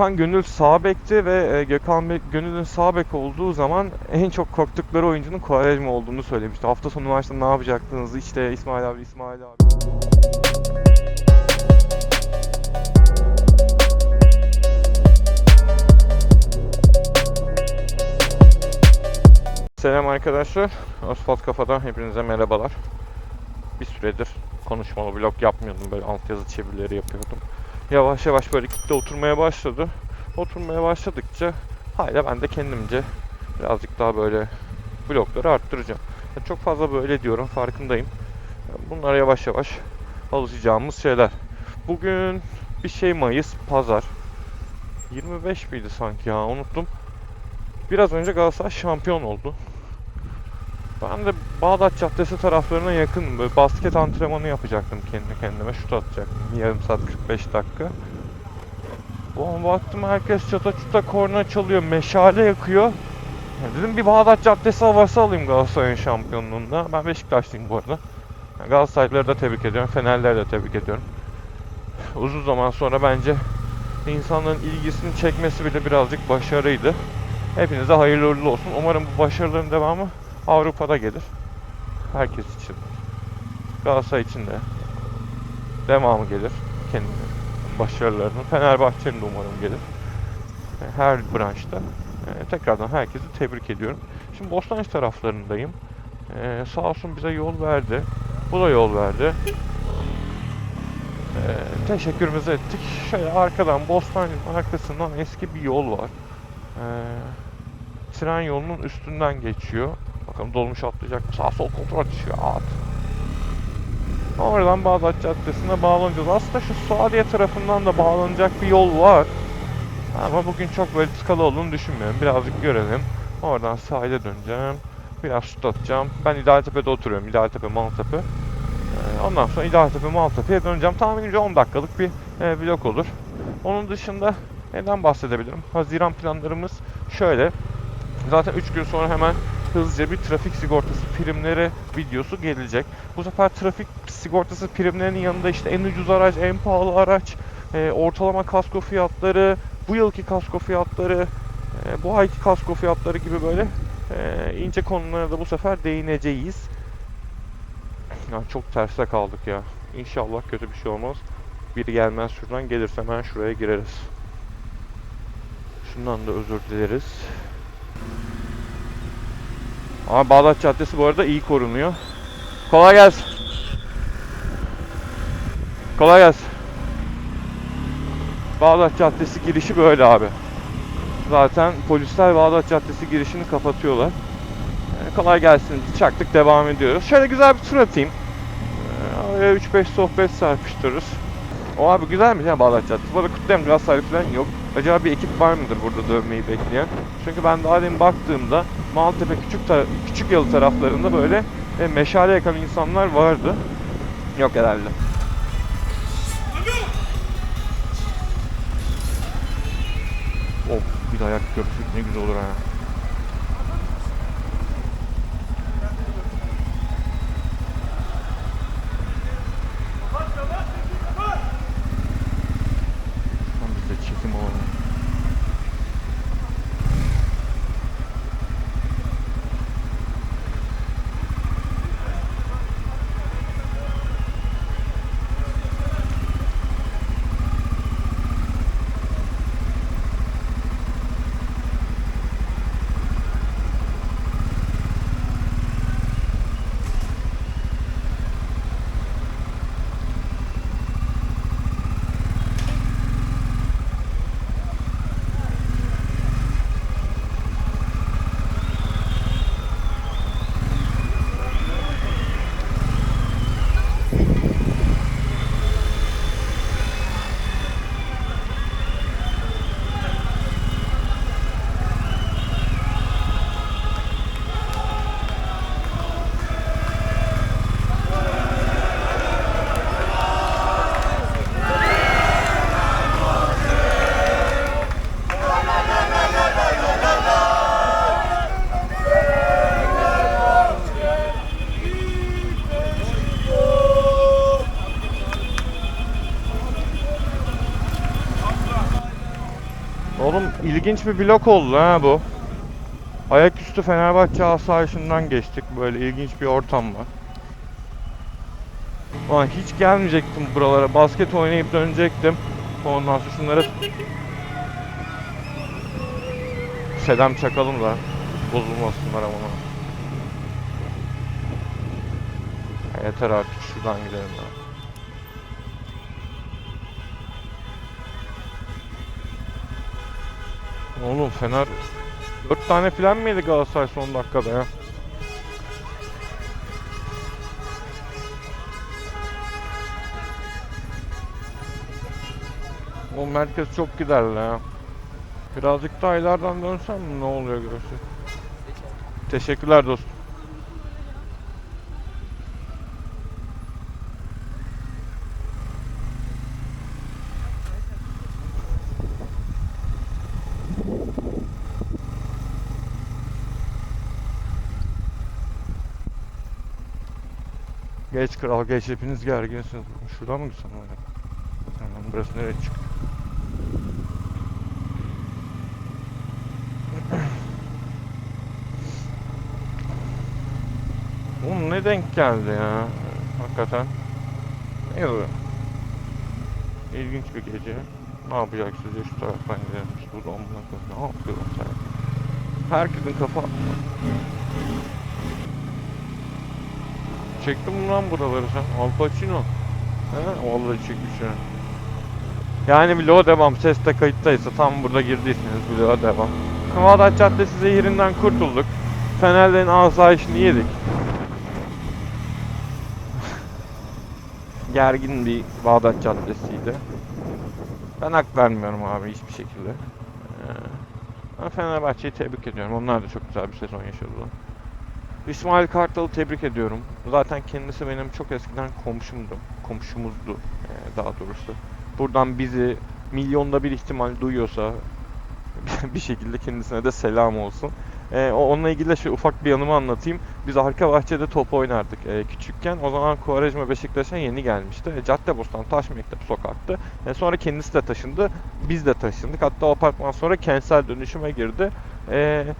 Gökhan Gönül sağ bekti ve e, Gökhan Gönül'ün sağ bek olduğu zaman en çok korktukları oyuncunun Quaresma olduğunu söylemişti. Hafta sonu maçta ne yapacaktınız? İşte İsmail abi, İsmail abi. Selam arkadaşlar. Asfalt Kafa'dan hepinize merhabalar. Bir süredir konuşmalı vlog yapmıyordum. Böyle altyazı çevirileri yapıyordum. Yavaş yavaş böyle kitle oturmaya başladı. Oturmaya başladıkça hala ben de kendimce birazcık daha böyle vlogları arttıracağım. Ya Çok fazla böyle diyorum farkındayım. Bunlar yavaş yavaş alışacağımız şeyler. Bugün bir şey Mayıs pazar. 25 miydi sanki ya unuttum. Biraz önce Galatasaray şampiyon oldu. Ben de Bağdat Caddesi taraflarına yakınım. Böyle basket antrenmanı yapacaktım kendi kendime. Şut atacaktım. Yarım saat 45 dakika. Bu an baktım herkes çata çuta korna çalıyor. Meşale yakıyor. Ya dedim bir Bağdat Caddesi havası alayım Galatasaray'ın şampiyonluğunda. Ben Beşiktaşlıyım bu arada. Yani Galatasaraylıları da tebrik ediyorum. Fenerleri de tebrik ediyorum. Uzun zaman sonra bence insanların ilgisini çekmesi bile birazcık başarıydı. Hepinize hayırlı uğurlu olsun. Umarım bu başarıların devamı Avrupa'da gelir. Herkes için. Galatasaray için de devamı gelir. Kendi başarılarının. Fenerbahçe'nin de umarım gelir. E, Her branşta. E, Tekrardan herkesi tebrik ediyorum. Şimdi Bostancı taraflarındayım. E, sağ olsun bize yol verdi. Bu da yol verdi. E, teşekkürümüzü ettik. Şöyle arkadan Bostancı'nın arkasından eski bir yol var. E, tren yolunun üstünden geçiyor. Bakalım dolmuş atlayacak mı? Sağ sol kontrol atışıyor. At. Oradan Bağdat Caddesi'ne bağlanacağız. Aslında şu Suadiye tarafından da bağlanacak bir yol var. Ama bugün çok böyle tıkalı olduğunu düşünmüyorum. Birazcık görelim. Oradan sahile döneceğim. Biraz şut atacağım. Ben İdealtepe'de oturuyorum. İdealtepe, Maltepe. Ee, ondan sonra İdealtepe, Maltepe'ye döneceğim. Tahminimce 10 dakikalık bir e, vlog olur. Onun dışında neden bahsedebilirim? Haziran planlarımız şöyle. Zaten 3 gün sonra hemen hızlıca bir trafik sigortası primleri videosu gelecek. Bu sefer trafik sigortası primlerinin yanında işte en ucuz araç, en pahalı araç, e, ortalama kasko fiyatları, bu yılki kasko fiyatları, e, bu ayki kasko fiyatları gibi böyle e, ince konulara da bu sefer değineceğiz. Ya çok terste kaldık ya. İnşallah kötü bir şey olmaz. Biri gelmez şuradan gelirse hemen şuraya gireriz. Şundan da özür dileriz. Ama Bağdat Caddesi bu arada iyi korunuyor. Kolay gelsin. Kolay gelsin. Bağdat Caddesi girişi böyle abi. Zaten polisler Bağdat Caddesi girişini kapatıyorlar. Ee, kolay gelsin. Çaktık devam ediyoruz. Şöyle güzel bir tur atayım. Ee, Oraya 3-5 sohbet sarpıştırırız. O abi güzelmiş ya Bağdat Caddesi. Bu arada kutlayan Galatasaray falan yok. Acaba bir ekip var mıdır burada dövmeyi bekleyen? Çünkü ben daha demin baktığımda Maltepe küçük ta- küçük yalı taraflarında böyle e, meşale yakan insanlar vardı. Yok herhalde. Of bir dayak görsek ne güzel olur ha. Şuradan biz de çekim alalım. İlginç bir blok oldu ha bu. Ayaküstü Fenerbahçe asayişinden geçtik. Böyle ilginç bir ortam var. Ulan hiç gelmeyecektim buralara. Basket oynayıp dönecektim. Ondan sonra şunlara selam çakalım da bozulmasınlar ama. Yeter artık şuradan gidelim ya. Oğlum Fener 4 tane falan mıydı Galatasaray son dakikada ya? O merkez çok giderli ya. Birazcık daha ileriden dönsem mi ne oluyor görürsün. Teşekkürler dostum. Geç kral geç hepiniz gerginsiniz. Şuradan mı gitsem öyle? Hemen burası nereye çıktı? Oğlum ne denk geldi ya? Hakikaten. Ne bu? İlginç bir gece. Ne yapacak sizce şu taraftan gidelim. İşte bu da amına koyayım. Ne yapıyorum sen? Herkesin kafa Çektin mi lan buraları sen? Al Pacino. He? Vallahi çekmiş ya. Yani vloga devam. Ses de kayıttaysa tam burada girdiyseniz vloga devam. Kıvadat Caddesi zehirinden kurtulduk. Fenerlerin asayişini yedik. Gergin bir Bağdat Caddesi'ydi. Ben hak vermiyorum abi hiçbir şekilde. Ee, Ben Fenerbahçe'yi tebrik ediyorum. Onlar da çok güzel bir sezon yaşadılar. İsmail Kartal'ı tebrik ediyorum. Zaten kendisi benim çok eskiden komşumdu. Komşumuzdu ee, daha doğrusu. Buradan bizi milyonda bir ihtimal duyuyorsa bir şekilde kendisine de selam olsun. Ee, onunla ilgili de şu ufak bir yanımı anlatayım. Biz arka bahçede top oynardık ee, küçükken. O zaman Kuvarejma Beşiktaş'a yeni gelmişti. E, Caddebostan Taş Mektep sokaktı. E, sonra kendisi de taşındı. Biz de taşındık. Hatta o apartman sonra kentsel dönüşüme girdi. Ee,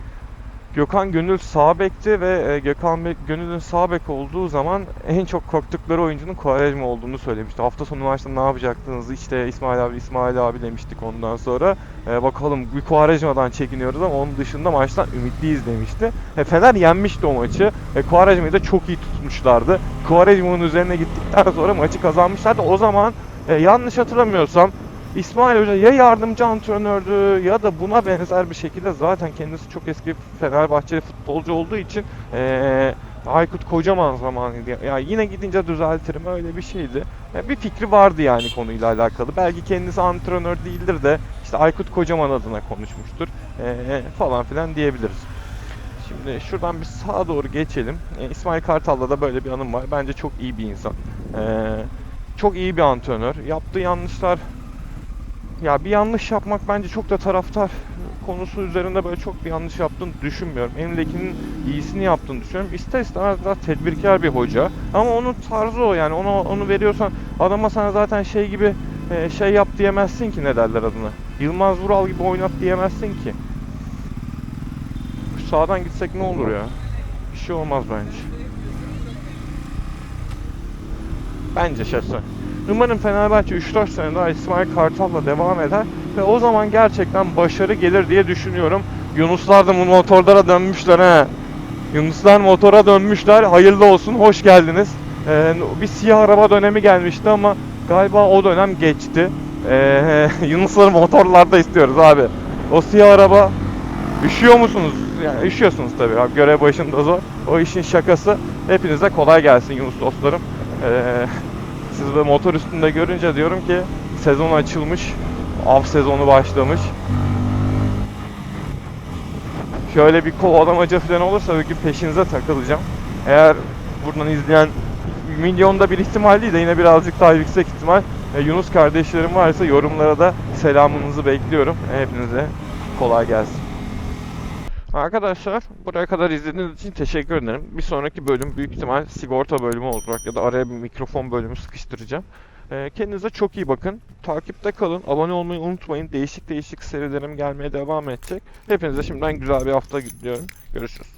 Gökhan Gönül sağ bekti ve e, Gökhan Gönül'ün sağ bek olduğu zaman en çok korktukları oyuncunun Quaresma olduğunu söylemişti. Hafta sonu maçta ne yapacaktınız? İşte İsmail abi, İsmail abi demiştik ondan sonra. E, bakalım bir Quaresma'dan çekiniyoruz ama onun dışında maçtan ümitliyiz demişti. E, Fener yenmişti o maçı. E, Quaresma'yı da çok iyi tutmuşlardı. Quaresma'nın üzerine gittikten sonra maçı kazanmışlardı. O zaman e, yanlış hatırlamıyorsam İsmail Hoca ya yardımcı antrenördü ya da buna benzer bir şekilde zaten kendisi çok eski Fenerbahçeli futbolcu olduğu için eee Aykut Kocaman zamanıydı. Ya yine gidince düzeltirim öyle bir şeydi. Ya bir fikri vardı yani konuyla alakalı. Belki kendisi antrenör değildir de işte Aykut Kocaman adına konuşmuştur eee, falan filan diyebiliriz. Şimdi şuradan bir sağa doğru geçelim. E, İsmail Kartal'la da böyle bir anım var. Bence çok iyi bir insan. Eee, çok iyi bir antrenör. Yaptığı yanlışlar ya bir yanlış yapmak bence çok da taraftar konusu üzerinde böyle çok bir yanlış yaptığını düşünmüyorum. Elindekinin iyisini yaptığını düşünüyorum. İster istemez daha tedbirkar bir hoca. Ama onun tarzı o yani. Onu onu veriyorsan adama sana zaten şey gibi e, şey yap diyemezsin ki ne derler adına. Yılmaz Vural gibi oynat diyemezsin ki. Sağdan gitsek ne olur ya? Bir şey olmaz bence. Bence şahsen. Umarım Fenerbahçe 3-4 sene daha İsmail Kartal'la devam eder ve o zaman gerçekten başarı gelir diye düşünüyorum. Yunuslar da bu motorlara dönmüşler he. Yunuslar motora dönmüşler. Hayırlı olsun, hoş geldiniz. Ee, bir siyah araba dönemi gelmişti ama galiba o dönem geçti. Ee, Yunusları motorlarda istiyoruz abi. O siyah araba Üşüyor musunuz? Yani üşüyorsunuz tabii abi. Görev başında zor. O işin şakası. Hepinize kolay gelsin Yunus dostlarım. Ee, de motor üstünde görünce diyorum ki sezon açılmış. Av sezonu başlamış. Şöyle bir kovalamaca falan olursa belki peşinize takılacağım. Eğer buradan izleyen milyonda bir ihtimal değil de yine birazcık daha yüksek ihtimal e, Yunus kardeşlerim varsa yorumlara da selamınızı bekliyorum. Hepinize kolay gelsin. Arkadaşlar buraya kadar izlediğiniz için teşekkür ederim. Bir sonraki bölüm büyük ihtimal sigorta bölümü olacak ya da araya bir mikrofon bölümü sıkıştıracağım. Ee, kendinize çok iyi bakın. Takipte kalın. Abone olmayı unutmayın. Değişik değişik serilerim gelmeye devam edecek. Hepinize şimdiden güzel bir hafta diliyorum. Görüşürüz.